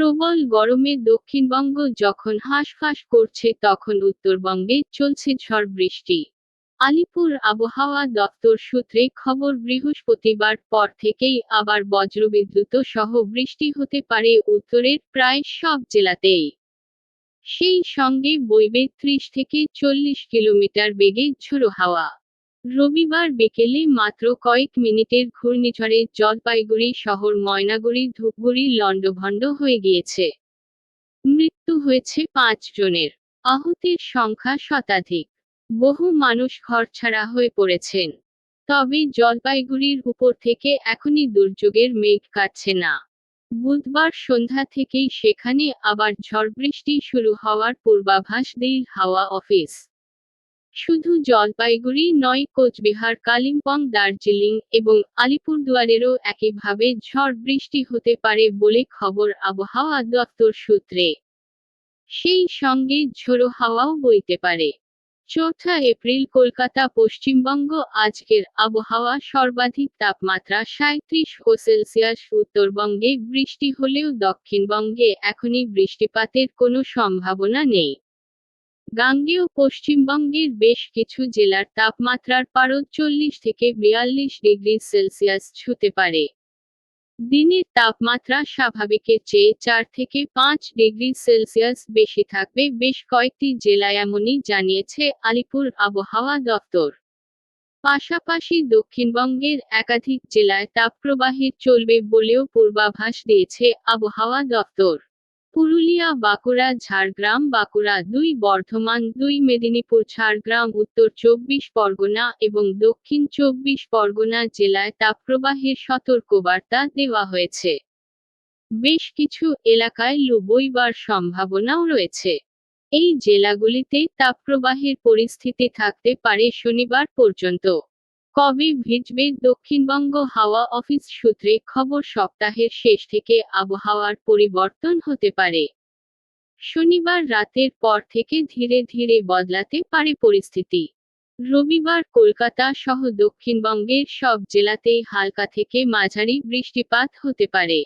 প্রবল গরমে দক্ষিণবঙ্গ যখন হাঁসফাঁস করছে তখন উত্তরবঙ্গে চলছে ঝড় বৃষ্টি। আলিপুর আবহাওয়া দপ্তর সূত্রে খবর, বৃহস্পতিবার পর থেকেই আবার বজ্রবিদ্যুৎ সহ বৃষ্টি হতে পারে উত্তরের প্রায় সব জেলাতেই। সেই সঙ্গে বইবে ত্রিশ থেকে চল্লিশ কিলোমিটার বেগে ঝোড়ো হাওয়া। রবিবার বিকেলে মাত্র কয়েক মিনিটের ঘূর্ণিঝড়ে জলপাইগুড়ি শহর, ময়নাগুড়ি, ধূপগুড়ি লণ্ডভণ্ড হয়ে গিয়েছে। মৃত্যু হয়েছে পাঁচ জনের। আহতের সংখ্যা শতাধিক। বহু মানুষ ঘরছাড়া হয়ে পড়েছেন। তবে জলপাইগুড়ির উপর থেকে এখনই দুর্যোগের মেঘ কাটছে না। বুধবার সন্ধ্যা থেকেই সেখানে আবার ঝড় বৃষ্টি শুরু হওয়ার পূর্বাভাস দিল হাওয়া অফিস। শুধু জলপাইগুড়ি নয়, কোচবিহার, কালিম্পং, দার্জিলিং এবং আলিপুরদুয়ারেরও একইভাবে ঝড় বৃষ্টি হতে পারে বলে খবর আবহাওয়া দপ্তর সূত্রে। সেই সঙ্গে ঝোড়ো হাওয়াও বইতে পারে। চৌঠা এপ্রিল, কলকাতা, পশ্চিমবঙ্গ, আজকের আবহাওয়া সর্বাধিক তাপমাত্রা সাঁত্রিশ ও সেলসিয়াস, উত্তরবঙ্গে বৃষ্টি হলেও দক্ষিণবঙ্গে এখনই বৃষ্টিপাতের কোনো সম্ভাবনা নেই। গাঙ্গেয় পশ্চিমবঙ্গের বেশ কিছু জেলার তাপমাত্রার পারদ চল্লিশ থেকে বিয়াল্লিশ ডিগ্রি সেলসিয়াস ছুতে পারে। দিনের তাপমাত্রা স্বাভাবিকের চেয়ে চার থেকে পাঁচ ডিগ্রি সেলসিয়াস বেশি থাকবে বেশ কয়েকটি জেলায় এমনই জানিয়েছে আলিপুর আবহাওয়া দপ্তর। পাশাপাশি দক্ষিণবঙ্গের একাধিক জেলায় তাপপ্রবাহের চলবে বলেও পূর্বাভাস দিয়েছে আবহাওয়া দপ্তর। পুরুলিয়া, বাঁকুড়া, ঝাড়গ্রাম, বাঁকুড়া দুই, বর্ধমান দুই, মেদিনীপুর, ঝাড়গ্রাম, উত্তর চব্বিশ পরগনা এবং দক্ষিণ চব্বিশ পরগনা জেলায় তাপপ্রবাহের সতর্কবার্তা দেওয়া হয়েছে। বেশ কিছু এলাকায় লু বইবার সম্ভাবনাও রয়েছে। এই জেলাগুলিতে তাপপ্রবাহের পরিস্থিতি থাকতে পারে শনিবার পর্যন্ত। কবে ভিজবে দক্ষিণবঙ্গ হাওয়া অফিস সূত্রে খবর সপ্তাহের শেষ থেকে আবহাওয়ার পরিবর্তন হতে পারে। শনিবার রাতের পর থেকে ধীরে ধীরে বদলাতে পারে পরিস্থিতি। রবিবার কলকাতা সহ দক্ষিণবঙ্গের সব জেলাতেই হালকা থেকে মাঝারি বৃষ্টিপাত হতে পারে।